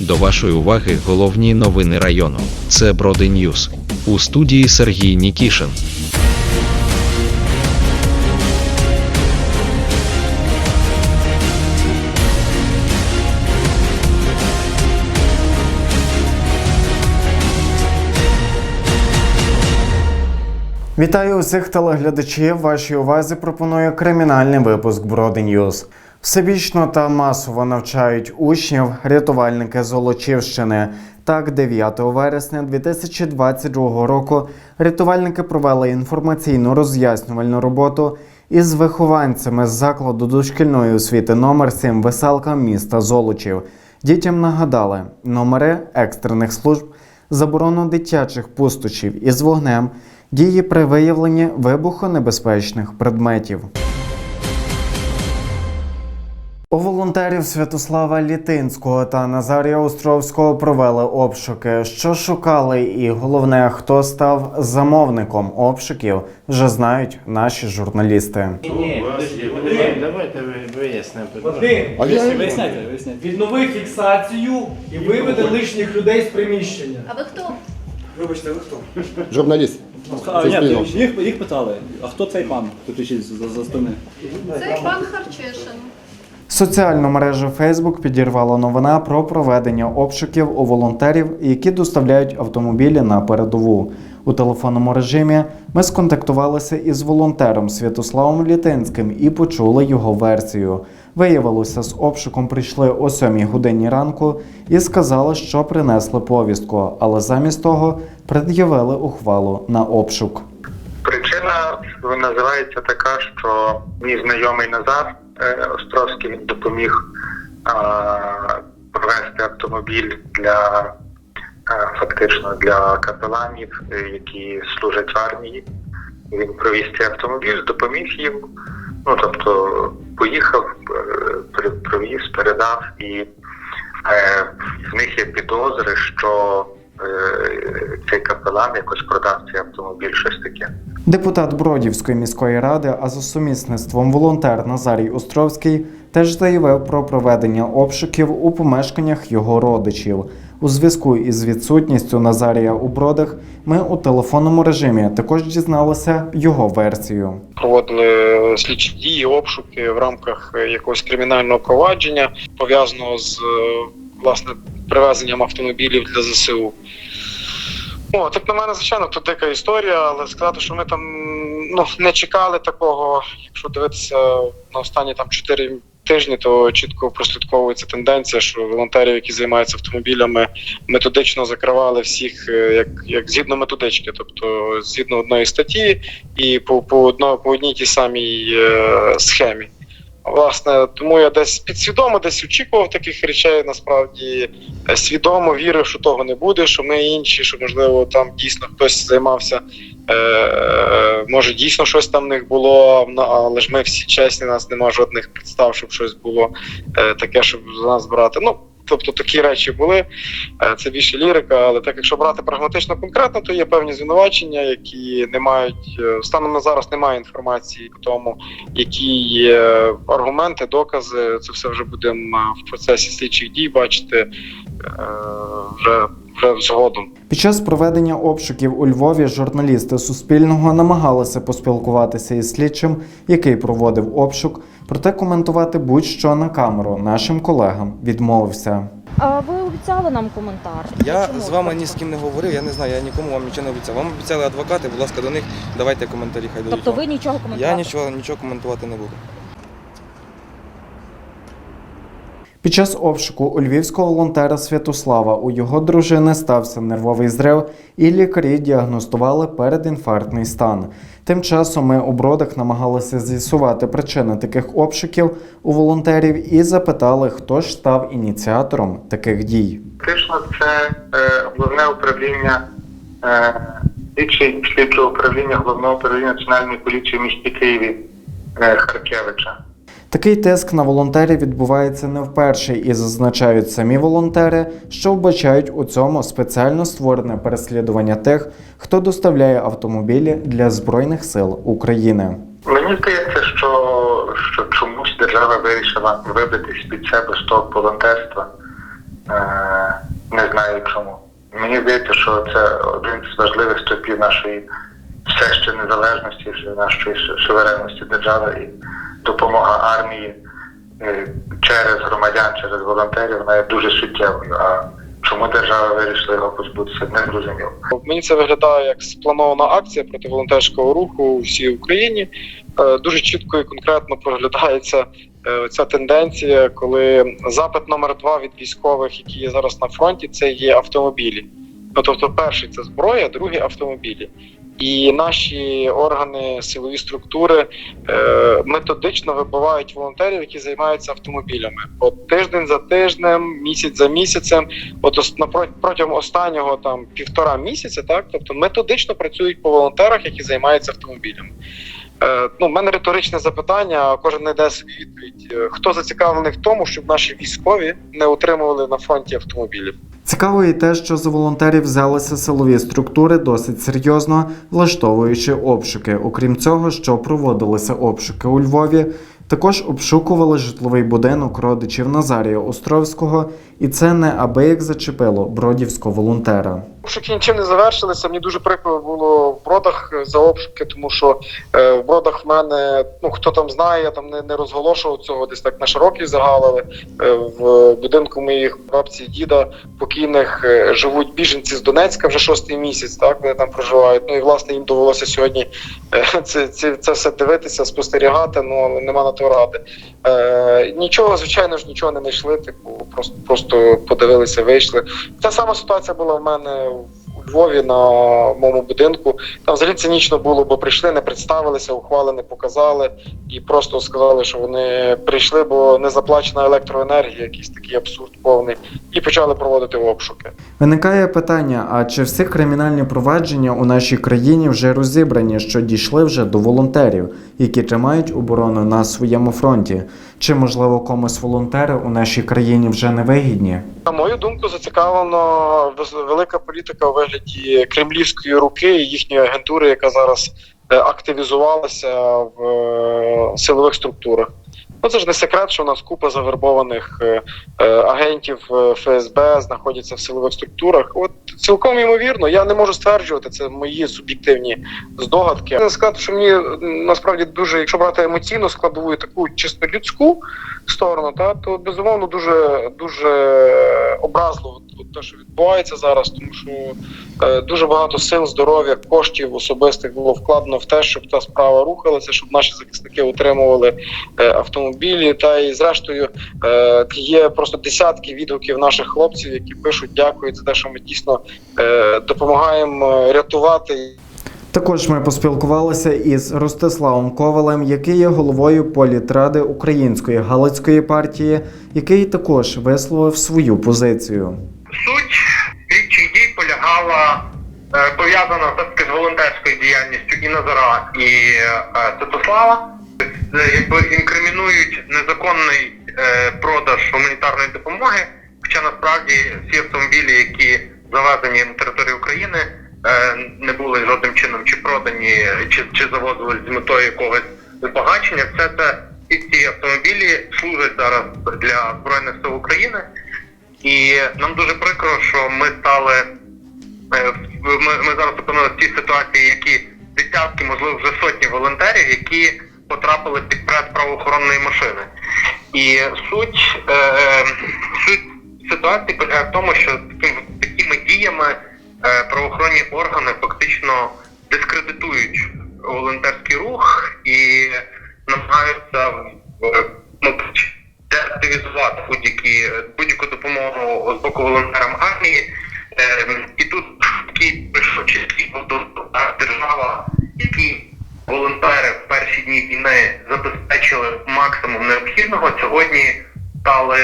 До вашої уваги головні новини району. Це Броди Ньюс. У студії Сергій Нікішин. Вітаю усіх телеглядачів. Вашій увазі пропоную кримінальний випуск Броди Ньюз. Всебічно та масово навчають учнів рятувальники Золочівщини. Так, 9 вересня 2022 року рятувальники провели інформаційну роз'яснювальну роботу із вихованцями з закладу дошкільної освіти номер 7 Веселка міста Золочів. Дітям нагадали номери екстрених служб, заборону дитячих пустощів із вогнем, дії при виявленні вибухонебезпечних предметів. У волонтерів Святослава Літинського та Назарія Островського провели обшуки. Що шукали, і головне, хто став замовником обшуків, вже знають наші журналісти. Ні, давайте ви- вияснимо. Виясняйте, виясняйте. Віднови фіксацію і виведи лишніх людей з приміщення. А ви хто? Вибачте, ви хто? Журналіст. А, ні, їх, їх питали, а хто цей пан, хто кричить за, за спини? Це пан Харчишин. Соціальну мережу Facebook підірвала новина про проведення обшуків у волонтерів, які доставляють автомобілі на передову. У телефонному режимі ми сконтактувалися із волонтером Святославом Літинським і почули його версію. Виявилося, з обшуком прийшли о 7 годині ранку і сказали, що принесли повістку, але замість того пред'явили ухвалу на обшук. Причина називається така, що мій знайомий Назар е, Островський він допоміг провести автомобіль для е, фактично для капеланів, е, які служать в армії. Він провіз цей автомобіль, допоміг їм. Ну тобто поїхав, е, провіз, передав, і е, в них є підозри, що е, цей капелан якось продав цей автомобіль, щось таке. Депутат Бродівської міської ради, а за сумісництвом волонтер Назарій Островський теж заявив про проведення обшуків у помешканнях його родичів. У зв'язку із відсутністю Назарія у бродах ми у телефонному режимі також дізналися його версію. проводили слідчі дії, обшуки в рамках е, якогось кримінального провадження, пов'язаного з е, власне привезенням автомобілів для ЗСУ. О, так на мене, звичайно, тут дика історія, але сказати, що ми там ну, не чекали такого. Якщо дивитися на останні там 4 тижні, то чітко прослідковується тенденція, що волонтерів, які займаються автомобілями, методично закривали всіх е, як, як згідно методички, тобто згідно одної статті і по, по, одно, по одній тій самій е, схемі. Власне, тому я десь підсвідомо десь очікував таких речей. Насправді е, свідомо вірив, що того не буде, що ми інші, що можливо там дійсно хтось займався. Е, може, дійсно щось там в них було, але ж ми всі чесні, у нас немає жодних підстав, щоб щось було е, таке, щоб за нас брати. Ну, тобто такі речі були. Е, Це більше лірика, але так якщо брати прагматично конкретно, то є певні звинувачення, які не мають е, станом на зараз немає інформації по тому, які є аргументи, докази. Це все вже будемо е, в процесі слідчих дій бачити вже, вже згодом. Під час проведення обшуків у Львові журналісти Суспільного намагалися поспілкуватися із слідчим, який проводив обшук, проте коментувати будь-що на камеру нашим колегам відмовився. А ви обіцяли нам коментар? Я Чому з вами ні з ким не говорив, я не знаю, я нікому вам нічого не обіцяв. Вам обіцяли адвокати, будь ласка, до них давайте коментарі, хай дають. Тобто ви нічого коментувати? Я нічого, нічого коментувати не буду. Під час обшуку у львівського волонтера Святослава у його дружини стався нервовий зрив, і лікарі діагностували передінфарктний стан. Тим часом ми у бродах намагалися з'ясувати причини таких обшуків у волонтерів і запитали, хто ж став ініціатором таких дій. Фактично, це е, головне управління е, слідчого управління головного управління національної поліції в місті Києві е, Харкевича. Такий тиск на волонтерів відбувається не вперше і зазначають самі волонтери, що вбачають у цьому спеціально створене переслідування тих, хто доставляє автомобілі для збройних сил України. Мені здається, що, що чомусь держава вирішила вибитись під себе з того волонтерства Е, не знаю чому. Мені здається, що це один з важливих стопів нашої все ще незалежності, нашої суверенності держави допомога армії е, через громадян, через волонтерів, вона є дуже суттєвою. А чому держава вирішила його позбутися, не зрозуміло. Мені це виглядає як спланована акція проти волонтерського руху у всій Україні. Е, Дуже чітко і конкретно проглядається е, ця тенденція, коли запит номер два від військових, які є зараз на фронті, це є автомобілі. Ну тобто, перший це зброя, другий автомобілі. І наші органи, силові структури е, методично вибивають волонтерів, які займаються автомобілями. От тиждень за тижнем, місяць за місяцем, от протягом останнього там півтора місяця, так тобто методично працюють по волонтерах, які займаються автомобілями. Е, ну, в мене риторичне запитання, кожен знайде собі відповідь. Е, Хто зацікавлений в тому, щоб наші військові не отримували на фронті автомобілів? Цікаво і те, що за волонтерів взялися силові структури досить серйозно, влаштовуючи обшуки. Окрім цього, що проводилися обшуки у Львові, також обшукували житловий будинок родичів Назарія Островського, і це не аби як зачепило бродівського волонтера. Обшуки нічим не завершилися. Мені дуже прикро було в бродах за обшуки, тому що е, в бродах в мене, ну хто там знає, я там не, не розголошував цього, десь так на широкий загал, але е, в будинку моїх бабці діда покійних е, живуть біженці з Донецька вже шостий місяць, так вони там проживають. Ну і власне їм довелося сьогодні е, це, це, це все дивитися, спостерігати, ну нема на то ради. Е, нічого, звичайно ж, нічого не знайшли. Типу, просто просто подивилися, вийшли. Та сама ситуація була в мене у Львові на моєму будинку. Там взагалі цинічно було, бо прийшли, не представилися, ухвали не показали і просто сказали, що вони прийшли, бо не заплачена електроенергія, якийсь такий абсурд повний, і почали проводити обшуки. Виникає питання: а чи всі кримінальні провадження у нашій країні вже розібрані, що дійшли вже до волонтерів, які тримають оборону на своєму фронті? Чи можливо комусь волонтери у нашій країні вже не вигідні? На мою думку, зацікавлено велика політика у вигляді кремлівської руки і їхньої агентури, яка зараз е, активізувалася в е, силових структурах. Ну це ж не секрет, що у нас купа завербованих е, агентів ФСБ знаходяться в силових структурах. От цілком ймовірно, я не можу стверджувати, це мої суб'єктивні здогадки. Я сказати, що мені насправді дуже, якщо брати емоційну складову таку чисто людську сторону, та то безумовно дуже дуже образливо те, що відбувається зараз, тому що е, дуже багато сил, здоров'я, коштів особистих було вкладено в те, щоб та справа рухалася, щоб наші захисники отримували е, автомобілі. Та і зрештою е, є просто десятки відгуків наших хлопців, які пишуть дякую за те, що ми дійсно допомагаємо рятувати Також ми поспілкувалися із Ростиславом Ковалем, який є головою політради Української Галицької партії, який також висловив свою позицію. Суть слідчих дій полягала е, пов'язана з волонтерською діяльністю і Назара, і е, Святослава. Е, Якби інкримінують незаконний е, продаж гуманітарної допомоги, хоча насправді всі автомобілі, які завезені на територію України, е, не були жодним чином чи продані, чи, чи завозили з метою якогось збагачення. Все це всі ці автомобілі служать зараз для збройних сил України. І нам дуже прикро, що ми стали е, ми, ми зараз опинилися в тій ситуації, які десятки, можливо, вже сотні волонтерів, які потрапили під прес правоохоронної машини. І суть, е, е, суть ситуації полягає в тому, що таким, такими діями е, правоохоронні органи фактично дискредитують волонтерський рух і намагаються е, ну, деактивізувати будь-які будь-яку допомогу з боку волонтерам армії. Ем, і тут такий чіткий держава, які волонтери в перші дні війни забезпечили максимум необхідного, сьогодні стали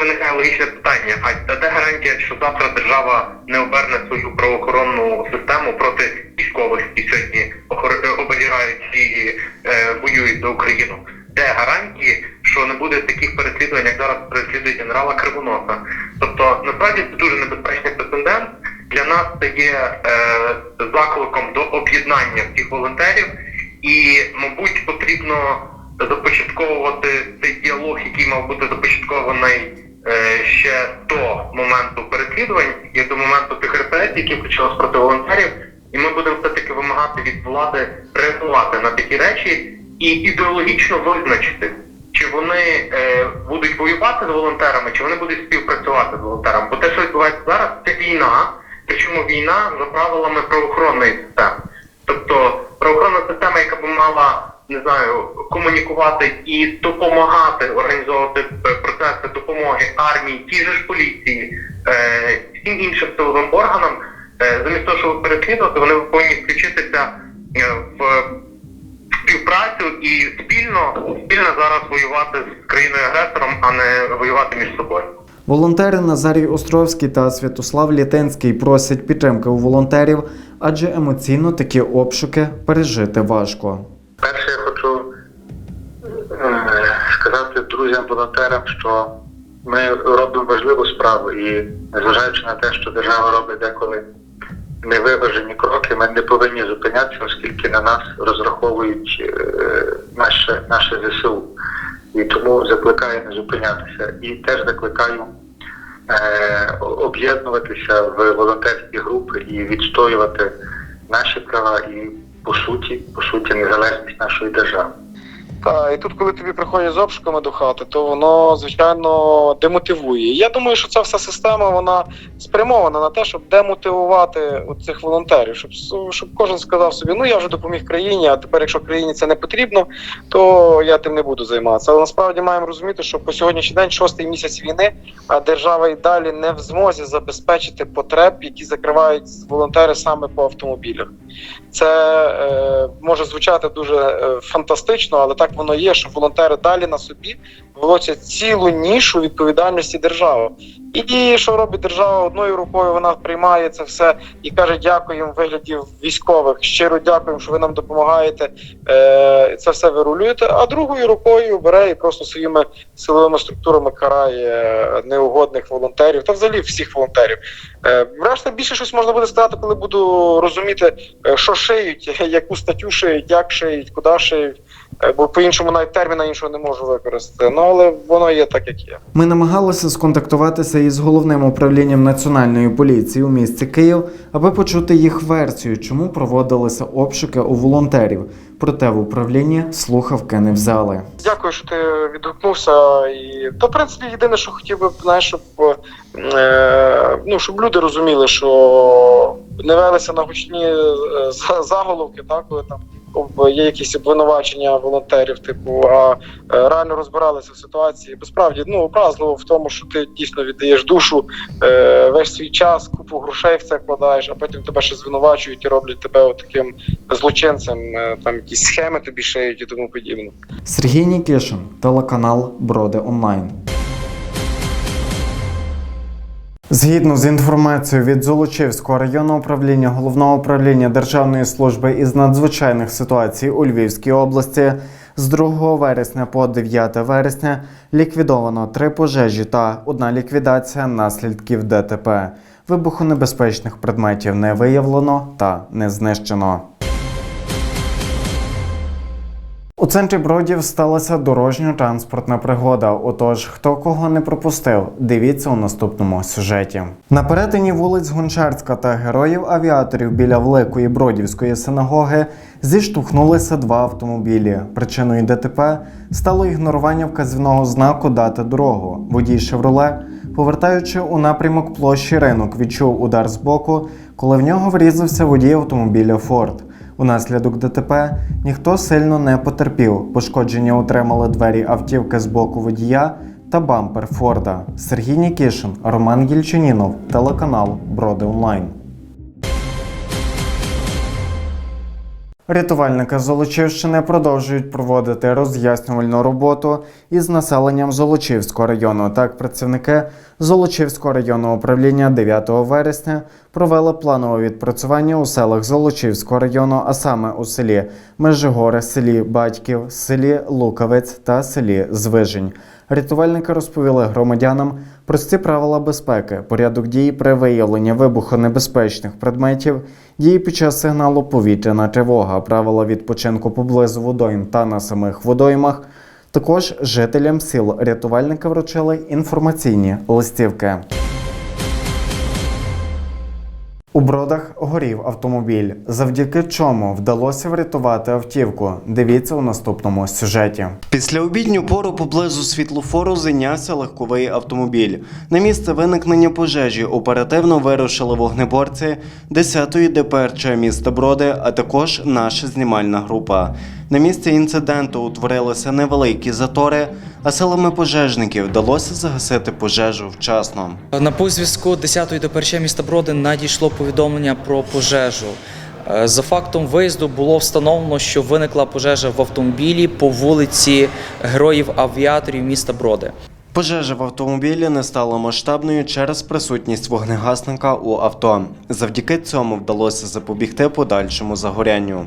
виникає логічне питання: а де гарантія, що завтра держава не оберне свою правоохоронну систему проти військових, які сьогодні охор- оберігають і е, воюють за Україну? Де гарантії, що не буде таких переслідувань, як зараз переслідують генерала Кривоноса? Тобто, насправді це дуже небезпечний прецедент. Для нас це є е, закликом до об'єднання всіх волонтерів, і, мабуть, потрібно започатковувати цей діалог, який мав бути започаткований е, ще до моменту переслідувань і до моменту тих репресій, які почалися проти волонтерів. І ми будемо все-таки вимагати від влади реагувати на такі речі і ідеологічно визначити, чи вони е, будуть воювати з волонтерами, чи вони будуть співпрацювати з волонтерами. Бо те, що відбувається зараз, це війна, причому війна за правилами правоохоронної системи. Тобто правоохоронна система, яка б мала не знаю, комунікувати і допомагати організовувати е, процеси допомоги армії, тій же ж поліції, е, всім іншим силовим органам, е, замість того, щоб переслідувати, вони повинні включитися в співпрацю і спільно спільно зараз воювати з країною агресором, а не воювати між собою. Волонтери Назарій Островський та Святослав Літенський просять підтримки у волонтерів, адже емоційно такі обшуки пережити важко. Перше, друзям-волонтерам, що ми робимо важливу справу і незважаючи на те, що держава робить деколи невиважені кроки, ми не повинні зупинятися, оскільки на нас розраховують е, наше, наше ЗСУ. І тому закликаю не зупинятися. І теж закликаю е, об'єднуватися в волонтерські групи і відстоювати наші права і по суті, по суті, незалежність нашої держави. Так, і тут, коли тобі приходять з обшуками до хати, то воно звичайно демотивує. Я думаю, що ця вся система вона спрямована на те, щоб демотивувати цих волонтерів, щоб щоб кожен сказав собі, ну я вже допоміг країні, а тепер, якщо країні це не потрібно, то я тим не буду займатися. Але насправді маємо розуміти, що по сьогоднішній день шостий місяць війни, а держава і далі не в змозі забезпечити потреб, які закривають волонтери саме по автомобілях. Це е, може звучати дуже е, фантастично, але так воно є, що волонтери далі на собі волочать цілу нішу відповідальності держави. І що робить держава одною рукою? Вона приймає це все і каже: дякуємо в вигляді військових. Щиро дякуємо, що ви нам допомагаєте. Е, це все вирулюєте. А другою рукою бере і просто своїми силовими структурами карає неугодних волонтерів та взагалі всіх волонтерів. Е, більше щось можна буде сказати, коли буду розуміти, е, що шиють, яку статтю шиють, як шиють, куди шиють. Е, Бо по-іншому навіть терміна іншого не можу використати. Ну але воно є так, як є. Ми намагалися сконтактуватися із головним управлінням національної поліції у місті Київ, аби почути їх версію, чому проводилися обшуки у волонтерів. Проте в управлінні слухавки не взяли. Дякую, що ти відгукнувся. І то, в принципі, єдине, що хотів би, знаєш, щоб е, ну, щоб люди розуміли, що не велися на гучні е, заголовки, так, коли там є якісь обвинувачення волонтерів, типу, а е, реально розбиралися в ситуації. Бо справді ну образливо в тому, що ти дійсно віддаєш душу, е, весь свій час, купу грошей в це вкладаєш, а потім тебе ще звинувачують і роблять тебе таким злочинцем, е, там якісь схеми тобі шиють і тому подібне. Сергій Нікішин, телеканал Броди Онлайн. Згідно з інформацією від Золочівського районного управління головного управління Державної служби із надзвичайних ситуацій у Львівській області, з 2 вересня по 9 вересня ліквідовано три пожежі та одна ліквідація наслідків ДТП. Вибухонебезпечних предметів не виявлено та не знищено. У центрі Бродів сталася дорожньо-транспортна пригода. Отож, хто кого не пропустив, дивіться у наступному сюжеті. На перетині вулиць Гончарська та героїв авіаторів біля Великої Бродівської синагоги зіштовхнулися два автомобілі. Причиною ДТП стало ігнорування вказівного знаку дати дорогу. Водій Шевроле, повертаючи у напрямок площі ринок, відчув удар з боку, коли в нього врізався водій автомобіля Форд. Унаслідок ДТП ніхто сильно не потерпів. Пошкодження отримали двері автівки з боку водія та бампер Форда. Сергій Нікішин, Роман Гільчанінов, телеканал Броди Онлайн. Рятувальники Золочівщини продовжують проводити роз'яснювальну роботу із населенням Золочівського району. Так, працівники Золочівського районного управління 9 вересня провели планове відпрацювання у селах Золочівського району, а саме у селі Межигори, селі Батьків, селі Луковець та селі Звижень. Рятувальники розповіли громадянам прості правила безпеки, порядок дій при виявленні вибухонебезпечних предметів, дії під час сигналу повітряна тривога, правила відпочинку поблизу водойм та на самих водоймах. Також жителям сіл рятувальники вручили інформаційні листівки. У бродах горів автомобіль, завдяки чому вдалося врятувати автівку. Дивіться у наступному сюжеті. Після обідню пору поблизу світлофору зайнявся легковий автомобіль. На місце виникнення пожежі оперативно вирушили вогнеборці 10-ї ДПРЧ міста Броди, а також наша знімальна група. На місці інциденту утворилися невеликі затори, а силами пожежників вдалося загасити пожежу вчасно. На позв'язку 10-ї ДПРЧ міста Броди надійшло повідомлення про пожежу. Е, За фактом виїзду було встановлено, що виникла пожежа в автомобілі по вулиці Героїв Авіаторів міста Броди. Пожежа в автомобілі не стала масштабною через присутність вогнегасника у авто. Завдяки цьому вдалося запобігти подальшому загорянню.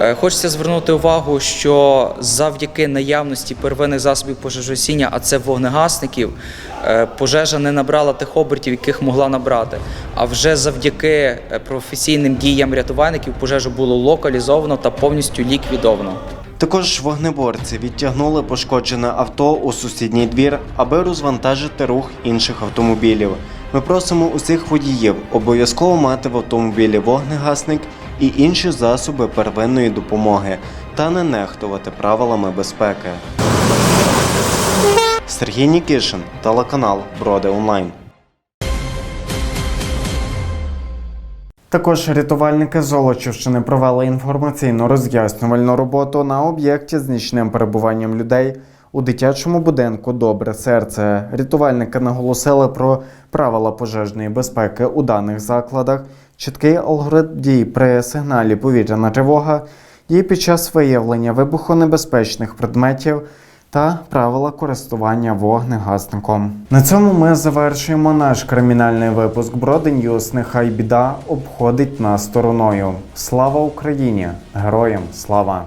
Е, Хочеться звернути увагу, що завдяки наявності первинних засобів пожежогасіння, а це вогнегасників, е, пожежа не набрала тих обертів, яких могла набрати. А вже завдяки е, професійним діям рятувальників пожежу було локалізовано та повністю ліквідовано. Також вогнеборці відтягнули пошкоджене авто у сусідній двір, аби розвантажити рух інших автомобілів. Ми просимо усіх водіїв обов'язково мати в автомобілі вогнегасник і інші засоби первинної допомоги та не нехтувати правилами безпеки. Сергій Нікішин, телеканал Броди Онлайн. Також рятувальники Золочівщини провели інформаційно роз'яснювальну роботу на об'єкті з нічним перебуванням людей у дитячому будинку Добре серце. Рятувальники наголосили про правила пожежної безпеки у даних закладах, чіткий алгоритм дій при сигналі повітряна тривога, дії під час виявлення вибухонебезпечних предметів та правила користування вогнегасником. На цьому ми завершуємо наш кримінальний випуск Броди Ньюс. Нехай біда обходить нас стороною. Слава Україні! Героям слава!